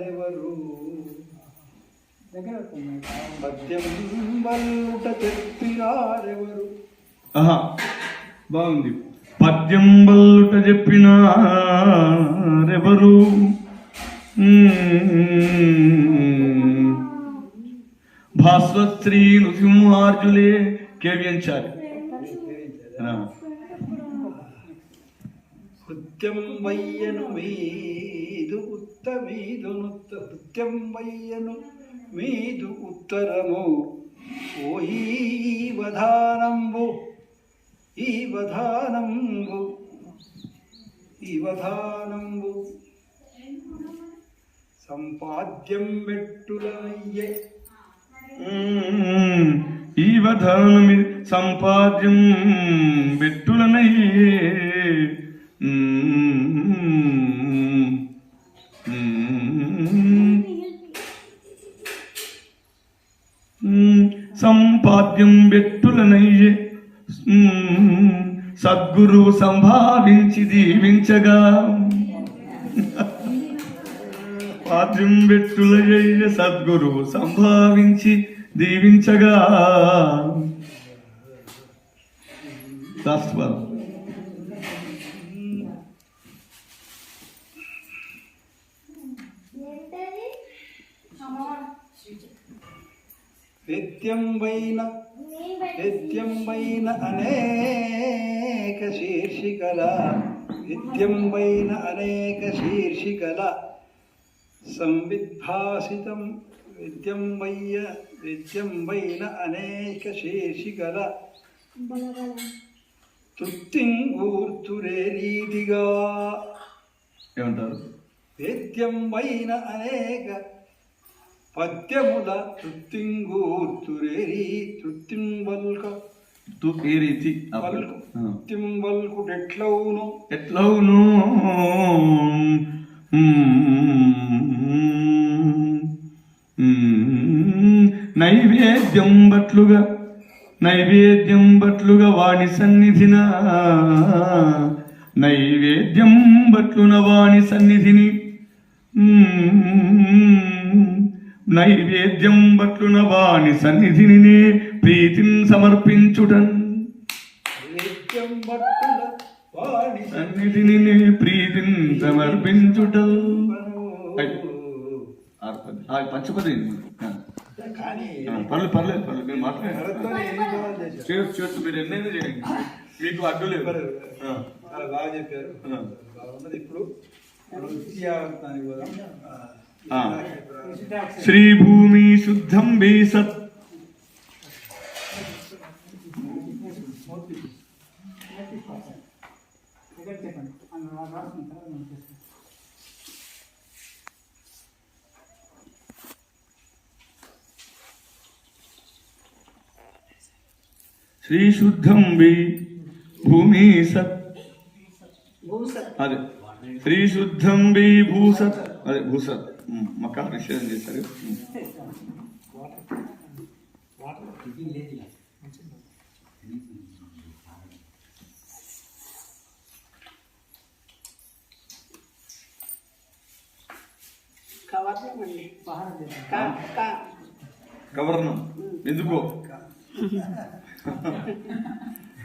ఎవరు? బాగుంది. పద్యం బల్లుట చెప్పినారెవరు? భాస్వశ్రీ నృసింహార్జులే కేవ్యంచాలి. ఆ. కృత్యం వయ్యను మీదు ఉత్తమీదునుత్త కృత్యం వయ్యను మీదు ఉత్తరము. ఓ ఈ వధానంబు ఈ వధానంబు ఈ వధానంబు. సంపాద్యం పెట్టులయ్యే ఈ వధానమి సంపాద్యం మెట్టులనయ్యే. సంపాద్యం వ్యక్తులనయ్యే సద్గురు సంభావించి దీవించగా. పాద్యం బెట్టులయ్య సద్గురు సంభావించి దీవించగా. లాస్ట్ నిత్యం నిత్యం వైన అనేక శీర్షికల నిత్యం వైన అనేక శీర్షికల. సంవిద్భాసితం నిత్యం వయ్య నిత్యం వైన అనేక శీర్షికల. తృప్తింగూర్తురే రీతిగా ఏమంటారు? నిత్యం వైన అనేక పద్యముల తృప్తింగూర్తురేరి తృప్తింవల్క తు ఏ రీతి ఆ పద. వల్కు ఆ. తృప్తింవల్కుడెట్లవును ఎట్లవును? నైవేద్యం బట్లుగా నైవేద్యం బట్లుగా వాణి సన్నిధిన. నైవేద్యం బట్లున వాణి సన్నిధిని. నైవేద్యం బట్లున వాణి సన్నిధిని ప్రీతిని సమర్పించుటన్. వాణి సన్నిధిని ప్రీతిని సమర్పించుట పంచపది కానీ పర్లేదు పర్లేదు పర్లేదు. మీరు ఎన్నైనా చేయండి. మీకు అడ్డు లేదు. బాగా చెప్పారు. ఇప్పుడు మనం విద్యావంతానికి పోదాం. हाँ। श्री भूमि शुद्धम भी सत। श्री शुद्धम भी भूमि सत। अरे श्री शुद्धम भी भूसत। अरे भूसत। శ్రీశుద్ధం బి భూసత్ అదే భూసత్ ఉమ్, మకా నిషేధం చేశారు. గవర్నం ఎందుకో?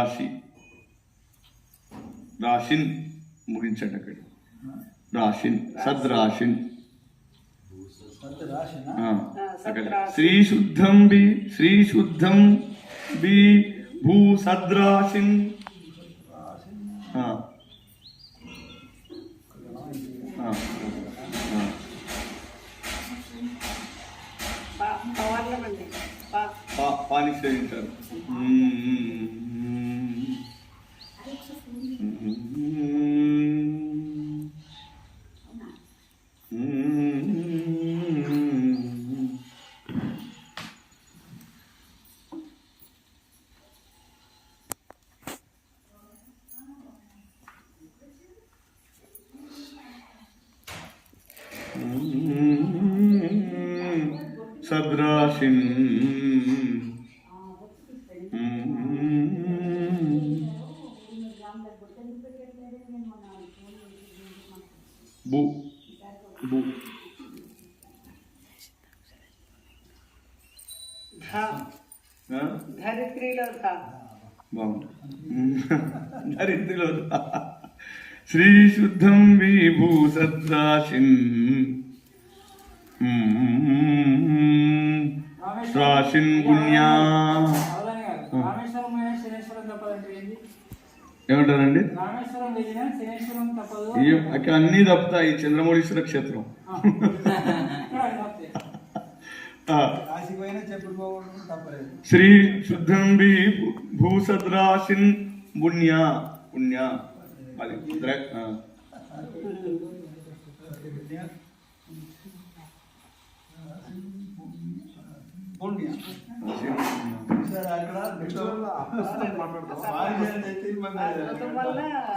రాశి. రాశిన్ ముగించండి అక్కడ. రాశిన్ సద్రాశిన్. అక్కడ. శ్రీశుద్ధం బి శ్రీశుద్ధం బి భూ సద్రాశిన్. పాని సేవించారు సద్రాశిన్ బు బు ధ ఆ? ధరిత్రిలో ధ బాగుంది దరిద్రులు శ్రీ శుద్ధం విభూ సద్రాశిన్ రాశిన్ పుణ్యా ఏమంటారండి? అక్కడ అన్ని తప్పుతాయి చంద్రమౌళీశ్వర క్షేత్రం. శ్రీ శుద్ధం భూసద్రాశిన్ పుణ్య పుణ్య. అది ద్ర- ఆ. పుణ్య రాశిన్